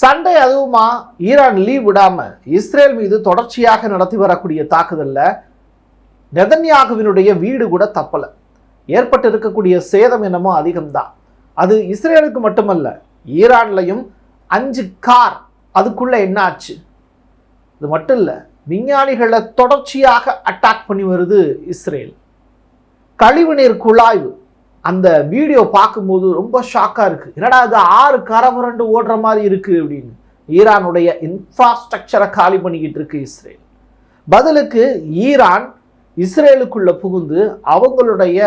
சண்டை அதுவுமா Iran leave விடாமல் இஸ்ரேல் மீது தொடர்ச்சியாக நடத்தி வரக்கூடிய தாக்குதலில் நெதன்யாகுவினுடைய வீடு கூட தப்பலை. ஏற்பட்டு இருக்கக்கூடிய சேதம் என்னமோ அதிகம்தான். அது இஸ்ரேலுக்கு மட்டுமல்ல ஈரான்லையும் அஞ்சு கார் அதுக்குள்ளே என்ன ஆச்சு? இது மட்டும் இல்லை விஞ்ஞானிகளை தொடர்ச்சியாக அட்டாக் பண்ணி வருது இஸ்ரேல். கழிவுநீர் குழாய்வு அந்த வீடியோ பார்க்கும்போது ரொம்ப ஷாக்காக இருக்குது என்னடா இது ஆறு கரபுரண்டு ஓடுற மாதிரி இருக்குது அப்படின்னு. ஈரானுடைய இன்ஃப்ராஸ்ட்ரக்சரை காலி பண்ணிக்கிட்டு இருக்கு இஸ்ரேல். பதிலுக்கு ஈரான் இஸ்ரேலுக்குள்ளே புகுந்து அவங்களுடைய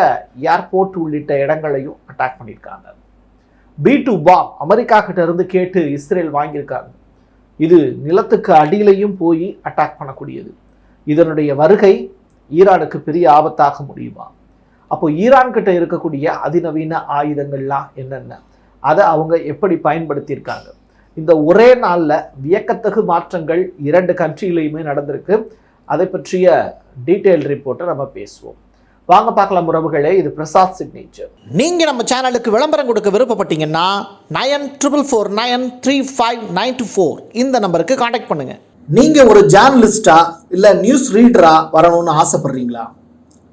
ஏர்போர்ட் உள்ளிட்ட இடங்களையும் அட்டாக் பண்ணியிருக்காங்க. பி டூ பாம் அமெரிக்கா கிட்ட இருந்து கேட்டு இஸ்ரேல் வாங்கியிருக்காங்க. இது நிலத்துக்கு அடியிலையும் போய் அட்டாக் பண்ணக்கூடியது. இதனுடைய வருகை ஈரானுக்கு பெரிய ஆபத்தாக முடியுமா? அப்போ ஈரான் கிட்ட இருக்கக்கூடிய அதிநவீன ஆயுதங்கள்லாம் என்னென்ன? அதை அவங்க எப்படி பயன்படுத்தியிருக்காங்க? இந்த ஒரே நாளில் வியக்கத்தகு மாற்றங்கள் இரண்டு கண்ட்ரிலையுமே நடந்திருக்கு. அதை பற்றிய டீட்டெயில் ரிப்போர்ட்டை நம்ம பேசுவோம். வாங்க பார்க்கலாம் உறவுகளே இது பிரசாத் சிக்னேச்சர் நீங்கள் நம்ம சேனலுக்கு விளம்பரம் கொடுக்க விருப்பப்பட்டீங்கன்னா nine triple four nine three five nine two four இந்த நம்பருக்கு காண்டாக்ட் பண்ணுங்கள் நீங்கள் ஒரு ஜேர்னலிஸ்டா இல்லை நியூஸ் ரீடரா வரணும்னு ஆசைப்படுறீங்களா?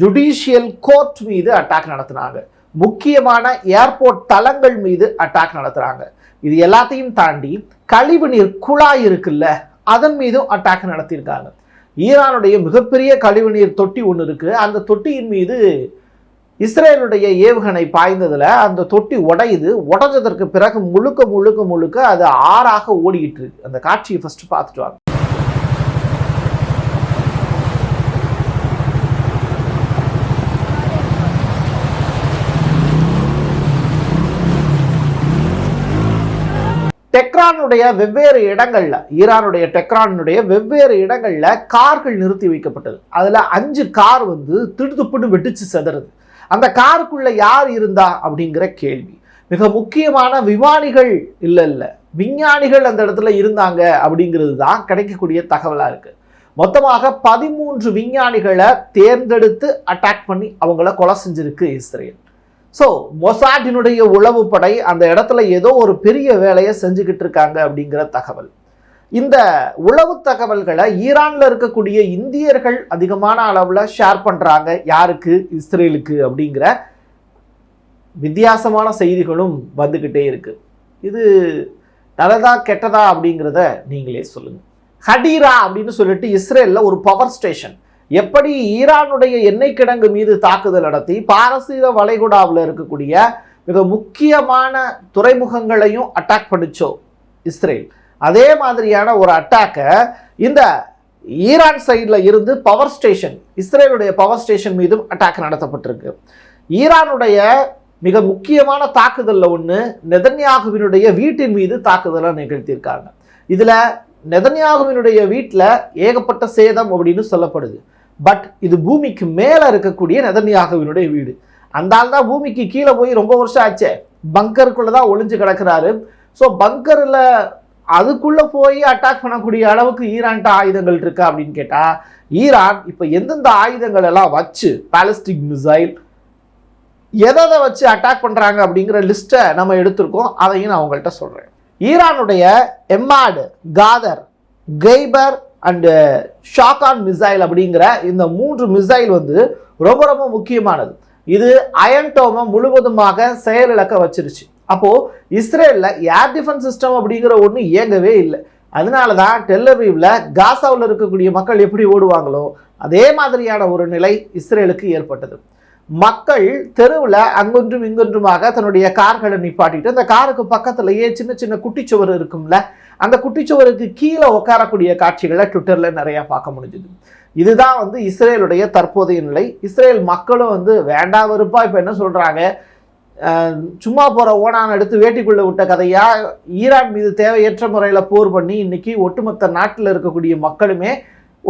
ஜுடிஷியல் கோர்ட் மீது அட்டாக் நடத்தினாங்க. முக்கியமான ஏர்போர்ட் தளங்கள் மீது அட்டாக் நடத்துகிறாங்க இது எல்லாத்தையும் தாண்டி கழிவுநீர் குழாய் இருக்குல்ல அதன் மீதும் அட்டாக் நடத்தியிருக்காங்க. ஈரானுடைய மிகப்பெரிய கழிவுநீர் தொட்டி ஒன்று இருக்குது அந்த தொட்டியின் மீது இஸ்ரேலுடைய ஏவுகணை பாய்ந்ததில் அந்த தொட்டி உடையுது. உடஞ்சதற்கு பிறகு முழுக்க முழுக்க முழுக்க அது ஆறாக ஓடிக்கிட்டு இருக்கு. அந்த காட்சியை ஃபஸ்ட்டு பார்த்துட்டு வாங்க. டெக்ரானுடைய வெவ்வேறு இடங்களில் ஈரானுடைய டெக்ரானுடைய வெவ்வேறு இடங்களில் கார்கள் நிறுத்தி வைக்கப்பட்டது. அதில் அஞ்சு கார் வந்து திடுதுப்புன்னு வெடிச்சு செதறுது. அந்த காருக்குள்ளே யார் இருந்தா அப்படிங்கிற கேள்வி. மிக முக்கியமான விமானிகள் இல்லை இல்லை. விஞ்ஞானிகள் அந்த இடத்துல இருந்தாங்க அப்படிங்கிறது தான் கிடைக்கக்கூடிய தகவலாக இருக்குது மொத்தமாக பதிமூன்று விஞ்ஞானிகளை தேர்ந்தெடுத்து அட்டாக் பண்ணி அவங்கள கொலை செஞ்சிருக்கு இஸ்ரேல். ஸோ மொசாட்டினுடைய உளவுப்படை அந்த இடத்துல ஏதோ ஒரு பெரிய வேலையை செஞ்சுக்கிட்டு இருக்காங்க அப்படிங்கிற தகவல். இந்த உளவு தகவல்களை ஈரானில் இருக்கக்கூடிய இந்தியர்கள் அதிகமான அளவில் ஷேர் பண்ணுறாங்க யாருக்கு? இஸ்ரேலுக்கு அப்படிங்கிற வித்தியாசமான செய்திகளும் வந்துக்கிட்டே இருக்குது இது நல்லதா கெட்டதா அப்படிங்கிறத நீங்களே சொல்லுங்கள் ஹடீரா அப்படின்னு சொல்லிட்டு இஸ்ரேலில் ஒரு பவர் ஸ்டேஷன் எப்படி ஈரானுடைய எண்ணெய் கிடங்கு மீது தாக்குதல் நடத்தி பாரசீக வளைகுடாவில் இருக்கக்கூடிய மிக முக்கியமான துறைமுகங்களையும் அட்டாக் பண்ணிச்சோ இஸ்ரேல். அதே மாதிரியான ஒரு அட்டாக்கை இந்த ஈரான் சைடில் இருந்து பவர் ஸ்டேஷன் இஸ்ரேலுடைய பவர் ஸ்டேஷன் மீதும் அட்டாக் நடத்தப்பட்டிருக்கு. ஈரானுடைய மிக முக்கியமான தாக்குதலில் ஒன்று நெதன்யாகுவினுடைய வீட்டின் மீது தாக்குதலை நிகழ்த்தியிருக்காங்க. இதில் நெதன்யாகுவினுடைய வீட்டில் ஏகப்பட்ட சேதம் அப்படின்னு சொல்லப்படுது. பட் இது பூமிக்கு மேலே இருக்கக்கூடிய நெதன்யாகுவினுடைய வீடு. அந்த ஆள் தான் பூமிக்கு கீழே போய் ரொம்ப வருஷம் ஆச்சே. பங்கருக்குள்ளே தான் ஒளிஞ்சு கிடக்கிறாரு. ஸோ பங்கரில் அதுக்குள்ளே போய் அட்டாக் பண்ணக்கூடிய அளவுக்கு ஈரான்ட்ட ஆயுதங்கள் இருக்கா அப்படின்னு கேட்டால் ஈரான் இப்போ எந்தெந்த ஆயுதங்கள் எல்லாம் வச்சு பாலிஸ்டிக் மிசைல் எதை வச்சு அட்டாக் பண்ணுறாங்க அப்படிங்கிற லிஸ்ட்டை நம்ம எடுத்திருக்கோம். அதையும் நான் அவங்கள்ட்ட சொல்கிறேன் ஈரானுடைய எம்மாடு காதர் கெய்பர் அண்டு ஷாகான் மிசைல் அப்படிங்கிற இந்த மூன்று மிசைல் வந்து ரொம்ப ரொம்ப முக்கியமானது. இது அயன்டோமை முழுவதுமாக செயலிழக்க வச்சிருச்சு. அப்போது இஸ்ரேலில் ஏர் டிஃபென்ஸ் சிஸ்டம் அப்படிங்கிற ஒன்று இயங்கவே இல்லை. அதனால தான் டெல்லவீவில் காசாவில் இருக்கக்கூடிய மக்கள் எப்படி ஓடுவாங்களோ அதே மாதிரியான ஒரு நிலை இஸ்ரேலுக்கு ஏற்பட்டது. மக்கள் தெருவில் அங்கொன்றும் இங்கொன்றுமாக தன்னுடைய கார்களை நிப்பாட்டிட்டு அந்த காருக்கு பக்கத்துலேயே சின்ன சின்ன குட்டிச்சுவர் இருக்கும்ல அந்த குட்டிச்சுவருக்கு கீழே உட்காரக்கூடிய காட்சிகளை ட்விட்டரில் நிறையா பார்க்க முடிஞ்சுது. இதுதான் வந்து இஸ்ரேலுடைய தற்போதைய நிலை. இஸ்ரேல் மக்களும் வந்து வேண்டாம் வெறுப்பா இப்போ என்ன சொல்கிறாங்க சும்மா போகிற ஓனான் எடுத்து வேட்டிக்குள்ளே விட்ட கதையாக ஈரான் மீது தேவையற்ற முறையில் போர் பண்ணி இன்னைக்கு ஒட்டுமொத்த நாட்டில் இருக்கக்கூடிய மக்களுமே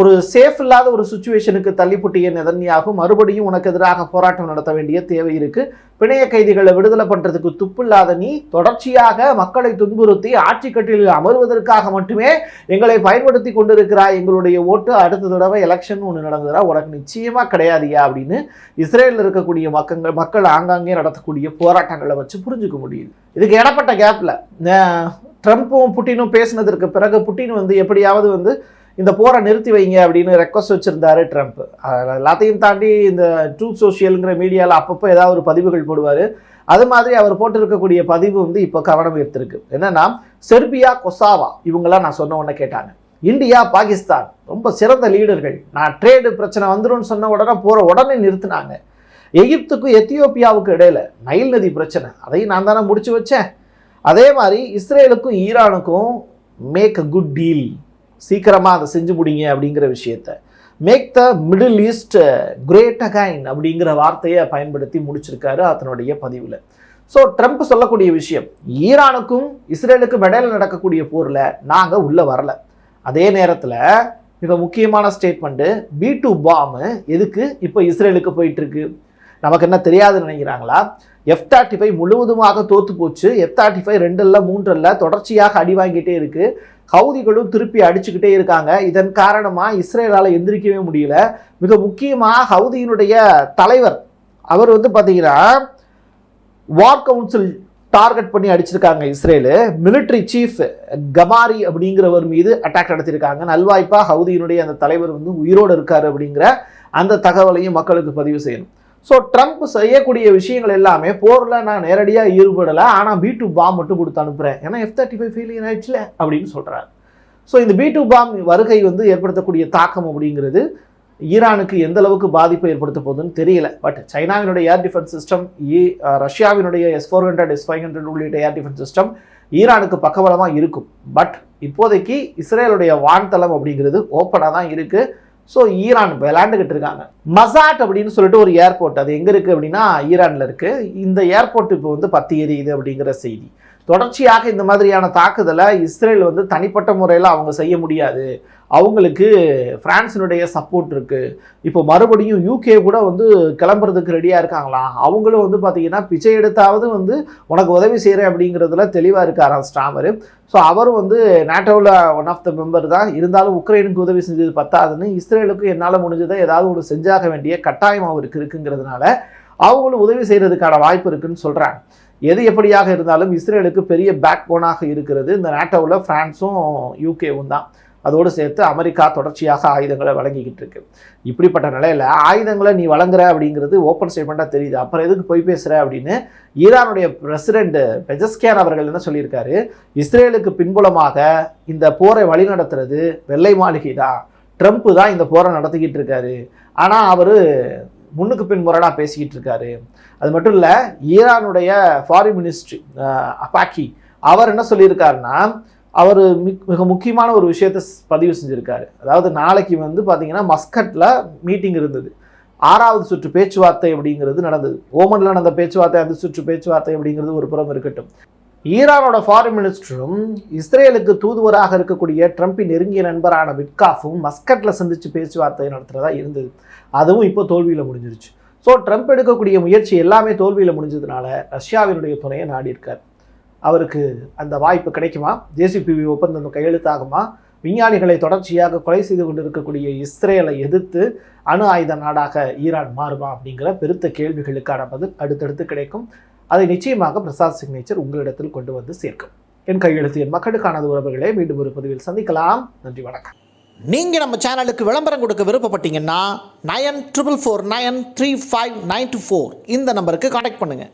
ஒரு சேஃப் இல்லாத ஒரு சுச்சுவேஷனுக்கு தள்ளிப்பட்டிய நெதன்யாகும். மறுபடியும் உனக்கு எதிராக போராட்டம் நடத்த வேண்டிய தேவை இருக்கு. பிணைய கைதிகளை விடுதலை பண்றதுக்கு துப்பில்லாத நீ தொடர்ச்சியாக மக்களை துன்புறுத்தி ஆட்சி கட்டிலில் அமர்வதற்காக மட்டுமே எங்களை பயன்படுத்தி கொண்டிருக்கிறாய். எங்களுடைய ஓட்டு அடுத்த தடவை எலெக்ஷன் ஒன்று நடந்ததுன்னா உனக்கு நிச்சயமா கிடையாதியா அப்படின்னு இஸ்ரேலில் இருக்கக்கூடிய மக்கள் மக்கள் ஆங்காங்கே நடத்தக்கூடிய போராட்டங்களை வச்சு புரிஞ்சுக்க முடியுது. இதுக்கு இடப்பட்ட கேப்பில் ட்ரம்ப்பும் புட்டினும் பேசினதற்கு பிறகு புட்டின் வந்து எப்படியாவது வந்து இந்த போரை நிறுத்தி வைங்க அப்படின்னு ரெக்வஸ்ட் வச்சுருந்தாரு ட்ரம்ப் எல்லாத்தையும் தாண்டி இந்த ட்ரூத் சோஷியலுங்கிற மீடியாவில் அப்பப்போ ஏதாவது ஒரு பதிவுகள் போடுவார். அது மாதிரி அவர் போட்டிருக்கக்கூடிய பதிவு வந்து இப்போ கவனம் ஈர்த்திருக்கு. என்னன்னா செர்பியா கொசாவா இவங்கெல்லாம் நான் சொன்ன உடனே கேட்டாங்க. இந்தியா பாகிஸ்தான் ரொம்ப சிறந்த லீடர்கள். நான் ட்ரேடு பிரச்சனை வந்துரும்னு சொன்ன உடனே போகிற உடனே நிறுத்தினாங்க. எகிப்துக்கும் எத்தியோப்பியாவுக்கு இடையில நைல் நதி பிரச்சனை. அதையும் நான் தானே முடிச்சு வச்சேன். அதே மாதிரி இஸ்ரேலுக்கும் ஈரானுக்கும் மேக் அ குட் டீல் சீக்கிரமாக அதை செஞ்சு முடிங்க அப்படிங்கிற விஷயத்த. Make the middle east great again அப்படிங்கிற வார்த்தையை பயன்படுத்தி முடிச்சிருக்காரு அதனுடைய பதிவில். ஸோ ட்ரம்ப் சொல்லக்கூடிய விஷயம் ஈரானுக்கும் இஸ்ரேலுக்கும் இடையில நடக்கக்கூடிய போரில் நாங்கள் உள்ளே வரல. அதே நேரத்தில் மிக முக்கியமான ஸ்டேட்மெண்ட்டு பி டூ பாம்பு எதுக்கு இப்போ இஸ்ரேலுக்கு போயிட்டுருக்கு? நமக்கு என்ன தெரியாதுன்னு நினைக்கிறாங்களா? எஃப் தேர்ட்டி ஃபைவ் முழுவதுமாக தோற்று போச்சு. எஃப் தேர்ட்டி ஃபைவ் ரெண்டுல மூன்றில் தொடர்ச்சியாக அடி வாங்கிட்டே இருக்குது ஹவுதிகளும் திருப்பி அடிச்சுக்கிட்டே இருக்காங்க. இதன் காரணமாக இஸ்ரேலால் எந்திரிக்கவே முடியல. மிக முக்கியமாக ஹவுதியினுடைய தலைவர் அவர் வந்து பார்த்தீங்கன்னா வார் கவுன்சில் டார்கெட் பண்ணி அடிச்சிருக்காங்க இஸ்ரேலு. மிலிட்ரி சீஃப் கமாரி அப்படிங்கிறவர் மீது அட்டாக் நடத்தியிருக்காங்க நல்வாய்ப்பா ஹவுதியினுடைய அந்த தலைவர் வந்து உயிரோடு இருக்கார் அப்படிங்கிற அந்த தகவலையும் மக்களுக்கு பதிவு செய்யணும். ஸோ ட்ரம்ப் செய்யக்கூடிய விஷயங்கள் எல்லாமே போரில் நான் நேரடியாக ஈடுபடலை. ஆனால் பி டூ பாம் மட்டும் கொடுத்து அனுப்புகிறேன் ஏன்னா எஃப் தேர்ட்டி ஃபைவ் ஃபெயிலியர் ஆயிடுச்சுல அப்படின்னு சொல்கிறார் ஸோ இந்த பி டூ பாம் வருகை வந்து ஏற்படுத்தக்கூடிய தாக்கம் அப்படிங்கிறது ஈரானுக்கு எந்த அளவுக்கு பாதிப்பை ஏற்படுத்த போகுதுன்னு தெரியல. பட் சைனாவினுடைய ஏர் டிஃபென்ஸ் சிஸ்டம் ரஷ்யாவினுடைய S four hundred S five hundred உள்ளிட்ட ஏர் டிஃபென்ஸ் சிஸ்டம் ஈரானுக்கு பக்கபலமாக இருக்கும். பட் இப்போதைக்கு இஸ்ரேலுடைய வான்தளம் அப்படிங்கிறது ஓப்பனாக தான் இருக்குது ஸோ ஈரான் விளாண்டுக்கிட்டு இருக்காங்க. மசாட் அப்படின்னு சொல்லிட்டு ஒரு ஏர்போர்ட் அது எங்கே இருக்குது அப்படின்னா ஈரானில் இருக்குது இந்த ஏர்போர்ட் இப்போ வந்து பத்தி எரியுது அப்படிங்கிற செய்தி. தொடர்ச்சியாக இந்த மாதிரியான தாக்குதலை இஸ்ரேல் வந்து தனிப்பட்ட முறையில் அவங்க செய்ய முடியாது. அவங்களுக்கு ஃப்ரான்ஸினுடைய சப்போர்ட் இருக்குது இப்போ மறுபடியும் யூகே கூட வந்து கிளம்புறதுக்கு ரெடியாக இருக்காங்களாம் அவங்களும் வந்து பார்த்தீங்கன்னா பிச்சை எடுத்தாவது வந்து உனக்கு உதவி செய்கிறேன் அப்படிங்கிறதுல தெளிவாக இருக்காராம் ஸ்டாமரு. ஸோ அவரும் வந்து நேட்டோவில் ஒன் ஆஃப் த மெம்பர் தான். இருந்தாலும் உக்ரைனுக்கு உதவி செஞ்சது பத்தாதுன்னு இஸ்ரேலுக்கு என்னால் முடிஞ்சதை ஏதாவது ஒன்று செஞ்சாக வேண்டிய கட்டாயம் அவருக்கு இருக்குங்கிறதுனால அவங்களும் உதவி செய்கிறதுக்கான வாய்ப்பு இருக்குன்னு சொல்கிறாங்க எது எப்படியாக இருந்தாலும் இஸ்ரேலுக்கு பெரிய பேக் போனாக இருக்கிறது இந்த நேட்டோவில் ஃப்ரான்ஸும் யூகேவும் தான். அதோடு சேர்த்து அமெரிக்கா தொடர்ச்சியாக ஆயுதங்களை வழங்கிக்கிட்டு இருக்கு. இப்படிப்பட்ட நிலையில் ஆயுதங்களை நீ வழங்குற அப்படிங்கிறது ஓப்பன் ஸ்டேட்மெண்ட்டாக தெரியுது. அப்புறம் எதுக்கு போய் பேசுகிற அப்படின்னு ஈரானுடைய பிரசிடென்ட் பெஜஸ்கியான் அவர்கள் என்ன சொல்லியிருக்காரு? இஸ்ரேலுக்கு பின்புலமாக இந்த போரை வழிநடத்துறது வெள்ளை மாளிகை தான். ட்ரம்ப் தான் இந்த போரை நடத்திக்கிட்டு இருக்காரு. ஆனால் அவர் முன்னுக்கு பின் முரணாக பேசிக்கிட்டு இருக்காரு. அது மட்டும் இல்லை ஈரானுடைய ஃபாரின் மினிஸ்ட்ரி அப்பாக்கி அவர் என்ன சொல்லியிருக்காருன்னா அவர் மிக முக்கியமான ஒரு விஷயத்தை பதிவு செஞ்சுருக்காரு. அதாவது நாளைக்கு வந்து பார்த்தீங்கன்னா மஸ்கட்டில் மீட்டிங் இருந்தது. ஆறாவது சுற்று பேச்சுவார்த்தை அப்படிங்கிறது நடந்தது. ஓமனில் நடந்த பேச்சுவார்த்தை அந்த சுற்று பேச்சுவார்த்தை அப்படிங்கிறது ஒரு புறம் இருக்கட்டும். ஈரானோட ஃபாரின் மினிஸ்டரும் இஸ்ரேலுக்கு தூதுவராக இருக்கக்கூடிய ட்ரம்பின் நெருங்கிய நண்பரான விட்காஃபும் மஸ்கட்டில் சந்திச்சு பேச்சுவார்த்தை நடத்துகிறதா இருந்தது. அதுவும் இப்போ தோல்வியில் முடிஞ்சிருச்சு. ஸோ ட்ரம்ப் எடுக்கக்கூடிய முயற்சி எல்லாமே தோல்வியில் முடிஞ்சதுனால ரஷ்யாவினுடைய துணையை நாடி இருக்கார் அவருக்கு அந்த வாய்ப்பு கிடைக்குமா? ஜேசிபிவி ஒப்பந்தம் கையெழுத்தாகுமா? விஞ்ஞானிகளை தொடர்ச்சியாக கொலை செய்து கொண்டிருக்கக்கூடிய இஸ்ரேலை எதிர்த்து அணு ஆயுத நாடாக ஈரான் மாறுமா அப்படிங்கிற பெருத்த கேள்விகளுக்கான பதில் அடுத்தடுத்து கிடைக்கும். அதை நிச்சயமாக பிரசாத் சிக்னேச்சர் உங்களிடத்தில் கொண்டு வந்து சேர்க்கும். என் கையெழுத்து என் மக்களுக்கானது உறவுகளை மீண்டும் ஒரு பதிவில் சந்திக்கலாம். நன்றி வணக்கம். நீங்கள் நம்ம சேனலுக்கு விளம்பரம் கொடுக்க விருப்பப்பட்டீங்கன்னா nine triple four nine three five nine two four இந்த நம்பருக்கு காண்டாக்ட் பண்ணுங்கள்